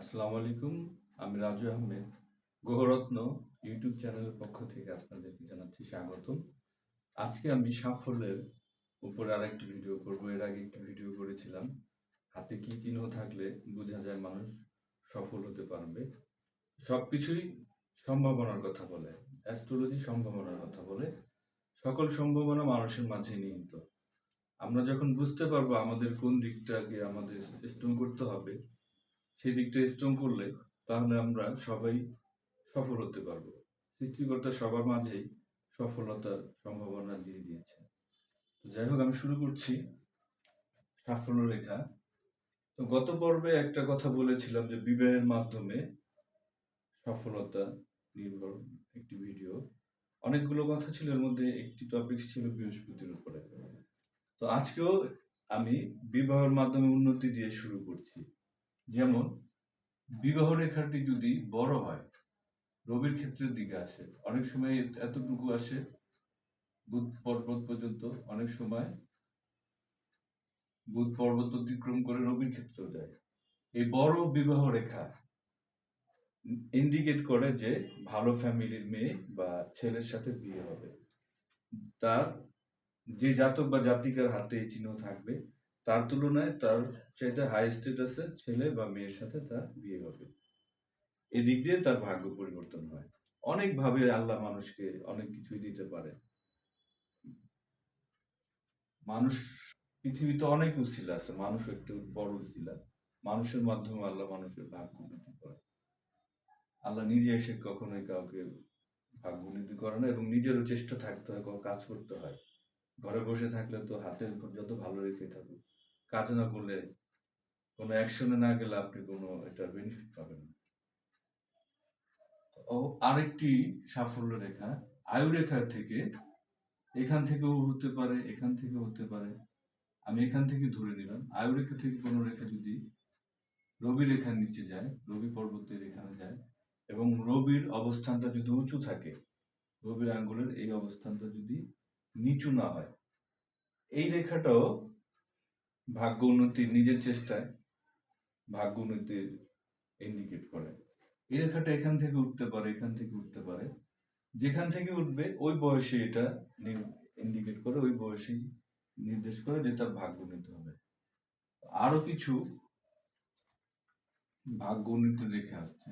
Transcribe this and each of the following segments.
আসসালামু আলাইকুম, আমি রাজু আহমেদ। গ্রহরত্ন ইউটিউব চ্যানেলের পক্ষ থেকে আপনাদেরকে জানাচ্ছি স্বাগতম। আজকে আমি সাফল্যের উপরে আরেকটি ভিডিও করব। এর আগে একটি ভিডিও করেছিলাম। হাতে কি চিহ্ন থাকলে বোঝা যায় মানুষ সফল হতে পারবে। সব কিছুই সম্ভাবনার কথা বলে, অ্যাস্ট্রোলজি সম্ভাবনার কথা বলে। সকল সম্ভাবনা মানুষের মাঝে নিহিত। আমরা যখন বুঝতে পারব আমাদের কোন দিকটাকে আমাদের স্ট্রং করতে হবে সেই দিকটা স্ট্রং করলে তাহলে আমরা সবাই সফল হতে পারব। সৃষ্টিকর্তা সবার মাঝেই সফলতার সম্ভাবনা দিয়ে দিয়েছে যাই হোক, আমি শুরু করছি সাফল্য রেখা। তো গত পর্বে একটা কথা বলেছিলাম যে বিবাহের মাধ্যমে সফলতা নির্ভর একটি ভিডিও অনেকগুলো কথা ছিল, এর মধ্যে একটি টপিক ছিল বৃহস্পতির উপরে। তো আজকেও আমি বিবাহের মাধ্যমে উন্নতি দিয়ে শুরু করছি। যেমন বিবাহ রেখাটি যদি বড় হয়, রবির ক্ষেত্রের দিকে আসে। অনেক সময় এতটুকু আসে, বুধ পর্বত পর্যন্ত, অনেক সময় বুধ পর্বত অতিক্রম করে রবির ক্ষেত্রেও যায়। এই বড় বিবাহ রেখা ইন্ডিকেট করে যে ভালো ফ্যামিলির মেয়ে বা ছেলের সাথে বিয়ে হবে। তার যে জাতক বা জাতিকার হাতে চিহ্ন থাকবে। তার তুলনায় তার চাইতে হাই স্ট্যাটাসের ছেলে বা মেয়ের সাথে তার বিয়ে হবে। এদিক দিয়ে তার ভাগ্য পরিবর্তন হয়। অনেকভাবে আল্লাহ মানুষকে অনেক কিছুই দিতে পারে। মানুষ, পৃথিবীতে অনেক উচিলা আছে। মানুষ একটু বড় উচিলা মানুষের মাধ্যমে আল্লাহ মানুষের ভাগ্য উন্নতি করে। আল্লাহ নিজে এসে কখনোই কাউকে ভাগ্য উন্নতি করে না এবং নিজেরও চেষ্টা থাকতে হয় কাজ করতে হয়। ঘরে বসে থাকলে তো হাতের উপর যত ভালো রেখে থাকুক। কাজ না করলে কোনো অ্যাকশনে না গেলে আপনি কোনো এটা বেনিফিট পাবেন না। আরেকটি সাফল্য রেখা, আয়ু রেখার থেকে এখান থেকেও হতে পারে, এখান থেকেও হতে পারে। আমি এখান থেকে ধরে নিলাম, আয়ু রেখা থেকে কোনো রেখা যদি রবি রেখার নিচে যায়, রবি পর্বতের এখানে যায় এবং রবির অবস্থানটা যদি উঁচু থাকে, রবির আঙ্গুলের এই অবস্থানটা যদি নিচু না হয়, এই রেখাটাও ভাগ্য উন্নতির নিজের চেষ্টায় ভাগ্য উন্নতির ইন্ডিকেট করে। এই রেখাটা এখান থেকে উঠতে পারে, এখান থেকে উঠতে পারে। যেখান থেকে উঠবে, ওই বয়সে এটা ইন্ডিকেট করে, ওই বয়সে নির্দেশ করে যে তার ভাগ্য উন্নতি হবে। আরও কিছু ভাগ্য উন্নতি রেখে আসছে।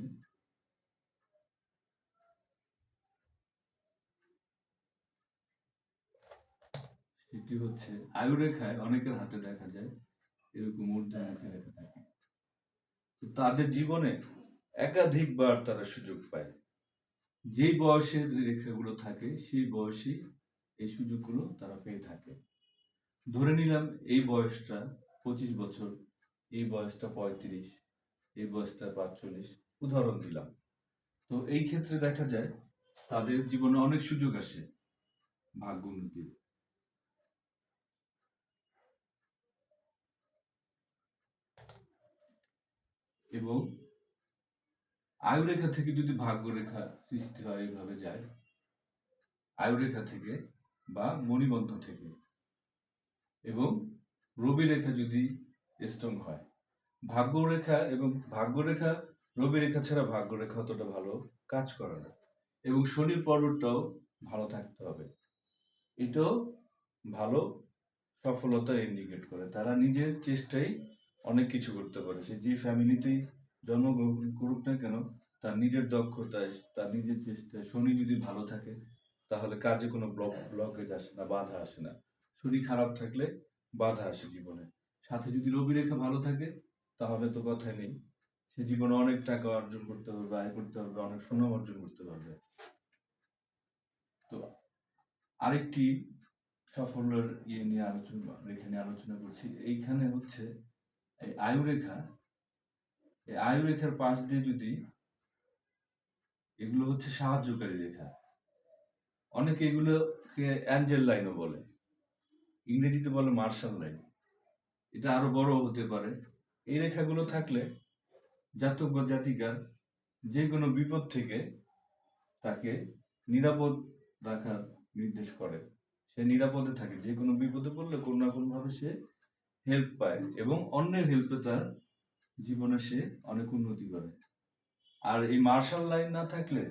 সেটি হচ্ছে আয়ু রেখায় অনেকের হাতে দেখা যায়, এরকম ঊর্ধ্বমুখী রেখা থাকে তাদের জীবনে একাধিকবার তারা সুযোগ পায়। যেই বয়সে রেখাগুলো থাকে, সেই বয়সে এই সুযোগগুলো তারা পেয়ে থাকে। ধরে নিলাম, এই বয়সটা পঁচিশ বছর, এই বয়সটা পঁয়ত্রিশ, এই বয়সটা পাঁচচল্লিশ, উদাহরণ দিলাম। তো এই ক্ষেত্রে দেখা যায়, তাদের জীবনে অনেক সুযোগ আসে ভাগ্য উন্নতির এবং আয়ুরেখা থেকে যদি ভাগ্যরেখা সৃষ্টি হয়, এইভাবে যায়। আয়ুরেখা থেকে বা মণিবন্ধ থেকে। এবং রবি রেখা যদি স্ট্রং হয়। ভাগ্যরেখা এবং ভাগ্যরেখা রবি রেখা ছাড়া ভাগ্যরেখা অতটা ভালো কাজ করে না। এবং শনির পর্বতটাও ভালো থাকতে হবে। এটাও ভালো সফলতা ইন্ডিকেট করে। তারা নিজের চেষ্টায় অনেক কিছু করতে পারে। সে যে ফ্যামিলিতেই জন্মগ্রহণ করুক না কেন, তার নিজের দক্ষতায়, তার নিজের চেষ্টায় শনি যদি ভালো থাকে, তাহলে কাজে কোনো ব্লক ব্লকেজ আসে না, বাধা আসে না। শনি খারাপ থাকলে বাধা আসে জীবনে। সাথে যদি রবি রেখা ভালো থাকে, তাহলে তো কথাই নেই। সে জীবনে অনেক টাকা অর্জন করতে পারবে, আয় করতে পারবে, অনেক সুনাম অর্জন করতে পারবে। তো আরেকটি সাফল্যের ইয়ে নিয়ে আলোচনা, রেখা নিয়ে আলোচনা করছি। এইখানে হচ্ছে এই আয়ু রেখা এই আয়ু রেখার পাশ দিয়ে যদি এগুলো হচ্ছে সাহায্যকারী রেখা, অনেকে এগুলোকে অ্যাঞ্জেল লাইনও বলে, ইংরেজিতে বলে মার্শাল লাইন। এটা আরও বড় হতে পারে। এই রেখাগুলো থাকলে জাতক বা জাতিকার যে কোনো বিপদ থেকে তাকে নিরাপদ রাখার নির্দেশ করে। সে নিরাপদে থাকে। যে কোনো বিপদে পড়লে কোনো না কোনো ভাবে সে হেল্প পায় এবং অন্যের হেল্পে তার জীবনে সে অনেক উন্নতি করে। আর এই মার্শাল লাইন না থাকলে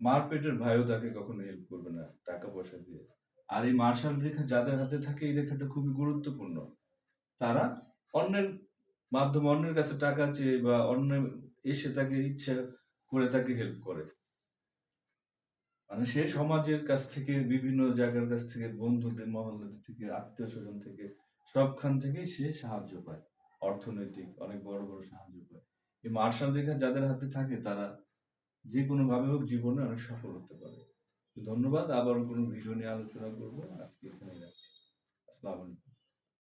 মার পেটের ভাইও তাকে কখনো হেল্প করবে না, টাকা পয়সা দিয়ে। আর এই মার্শাল রেখা যাদের হাতে থাকে এই রেখাটা খুবই গুরুত্বপূর্ণ। তারা অন্যের মাধ্যমে অন্যের কাছে টাকা চেয়ে বা অন্য এসে তাকে ইচ্ছা করে তাকে হেল্প করে। মানে সে সমাজের কাছ থেকে, বিভিন্ন জায়গার কাছ থেকে, বন্ধুদের, মহল্লাদের থেকে, আত্মীয় স্বজন থেকে সবখান থেকেই সে সাহায্য পায়। অর্থনৈতিক অনেক বড় বড় সাহায্য পায়। এই মার্শাল রেখা যাদের হাতে থাকে, তারা যে কোনো ভাবে হোক জীবনে অনেক সফল হতে পারে। ধন্যবাদ। আবার কোনো ভিডিও নিয়ে আলোচনা করব। আজকে এখানে রাখছি। আসসালামু আলাইকুম।